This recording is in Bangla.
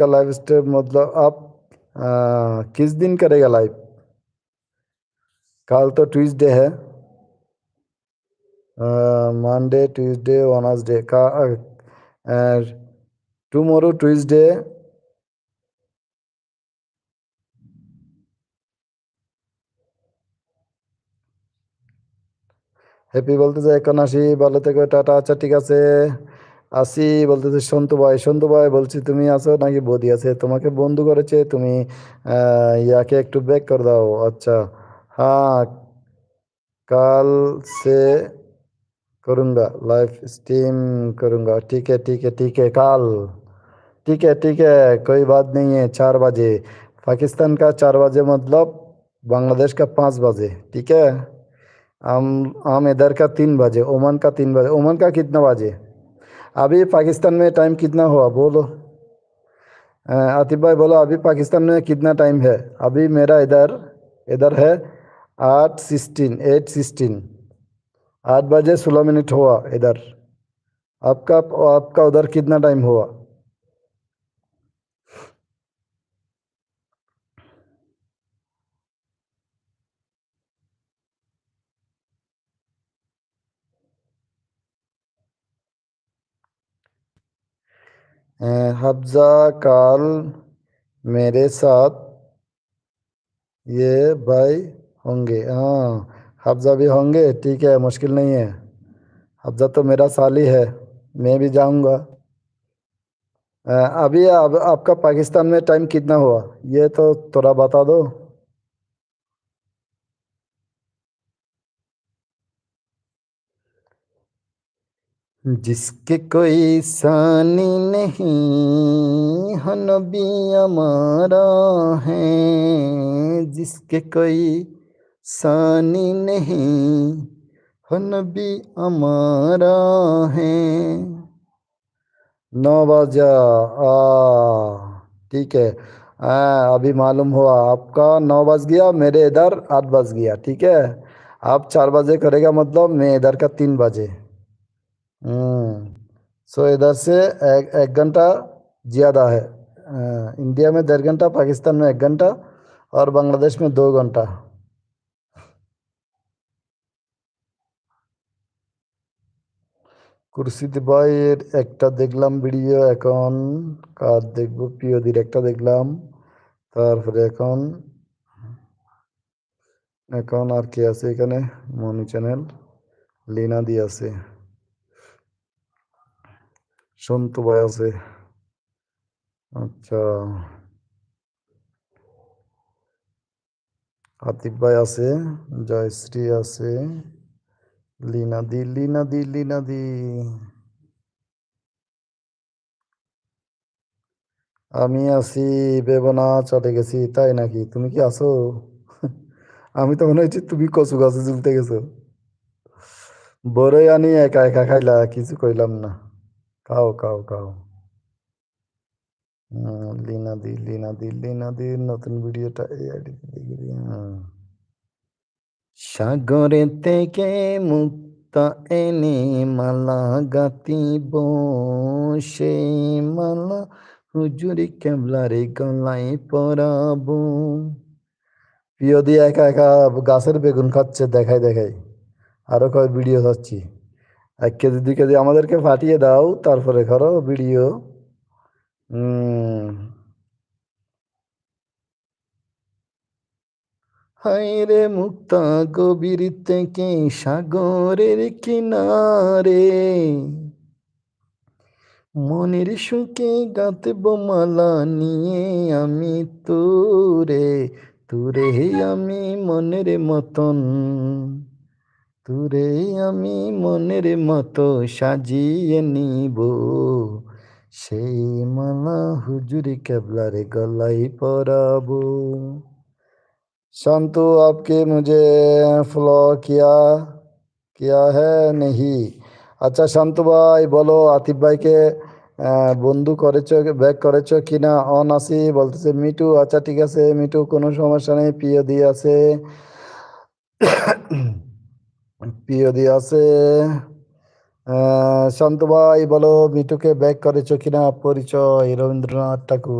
का लाइव स्ट्रीम मतलब आप आ, किस दिन करेगा लाइव कल तो ट्यूसडे है मंडे ट्यूसडे वेनसडे का टुमारो ट्यूसडे হ্যাপি বলতেছে এখন আসি ভালো থেকে টাটা আচ্ছা ঠিক আছে আসি বলতেছে সন্তু ভাই সন্তু ভাই বলছি তুমি আছো নাকি বৌদি আছে তোমাকে বন্ধু করেছে তুমি ইয়াকে একটু ব্যাক করে দাও अच्छा हाँ कल से करूँगा लाइव स्ट्रीम करूँगा ठीक है ठीक है ठीक है कल ठीक है ठीक है कोई बात नहीं है चार बजे पाकिस्तान का चार बजे मतलब बांग्लादेश का पाँच बजे ठीक है हम हम इधर का तीन बजे ओमान का तीन बजे ओमान का कितना बजे ابھی پاکستان میں ٹائم کتنا ہوا؟ بولو۔ عاطف بھائی، بولو، ابھی پاکستان میں کتنا ٹائم ہے؟ ابھی میرا ادھر ادھر ہے آٹھ سکسٹین، ایٹ سکسٹین۔ آٹھ بجے سولہ منٹ ہوا ادھر۔ آپ کا آپ کا ادھر کتنا ٹائم ہوا؟ حفظہ کال میرے ساتھ یہ بھائی ہوں گے۔ ہاں حفظہ بھی ہوں گے، ٹھیک ہے، مشکل نہیں ہے۔ حفظہ تو میرا سالی ہے، میں بھی جاؤں گا۔ ابھی اب آپ کا پاکستان میں ٹائم کتنا ہوا؟ یہ تو تھوڑا بتا دو۔ جس کے کوئی ثانی نہیں ہو نبی ہمارا ہے۔ جس کے کوئی ثانی نہیں ہو نبی ہمارا ہے۔ نو بازا آ، ٹھیک ہے۔ ابھی معلوم ہوا۔ آپ کا نو بج گیا، میرے ادھر آٹھ بج گیا، ٹھیک ہے۔ آپ چار بجے کرے گا مطلب میں ادھر کا تین بجے۔ سو ادھر سے ایک گھنٹہ زیادہ ہے۔ ہاں، انڈیا میں ڈیڑھ گھنٹہ، پاکستان میں ایک گھنٹہ اور بنگلہ دیش میں دو گھنٹہ۔ কুরসিতে বইয়ের একটা দেখলাম ভিডিও এখন কার দেখবো প্রিয়দির একটা দেখলাম তারপরে এখন এখন আর কি আছে এখানে মনি চ্যানেল লিনা দি আছে সন্তু ভাই আছে আচ্ছা আতিফ ভাই আছে জয়শ্রী আছে লিনা দি লিনা দি লিনা দি আমি আছি, বেবনা, চলে গেছি, তাই নাকি? তুমি কি আছো? আমি তো মনে হচ্ছে তুমি কচু গাছে ঝুলতে গেছো। বড়ই আনি একা একা খাইলা, কিছু কইলাম না। খাও খাও খাও লিনা দি লিনা দি লিনা দি নতুন ভিডিওটা এই আইডিতে দেখি। সাগরে থেকে মুক্তা এনে মালা গাতিব সে মালা হুজুরি কেবলারে গলায় পরাবো। প্রিয় দিয়ে একা একা গাছের বেগুন খাচ্ছে, দেখাই দেখাই। আরও কয় ভিডিও খাচ্ছি এক কেজি, দুই কেজি আমাদেরকে ফাটিয়ে দাও, তারপরে করো ভিডিও হায়রে মুক্তা গভীর থেকে সাগরের কিনারে, মনের সুখে গাঁথব মালা নিয়ে আমি তোরে তোরে আমি মনের মতন। তোরে আমি মনের মতো সাজিয়ে নিব সেই মালা হুজুরি কেবলারে গলায় পরাবো शांतु आपके मुझे फॉलो किया किया है नहीं আচ্ছা শান্তু ভাই বলো আতিফ ভাইকে আহ, বন্ধু করেছো ব্যাক করেছো কিনা অন আসি বলতেছে মিটু আচ্ছা ঠিক আছে মিটু কোনো সমস্যা নেই প্রিয় দিয়ে আছে দিয়ে আছে। শান্তু ভাই বলো মিটুকে ব্যাক করেছ কিনা? পরিচয় রবীন্দ্রনাথ ঠাকুর।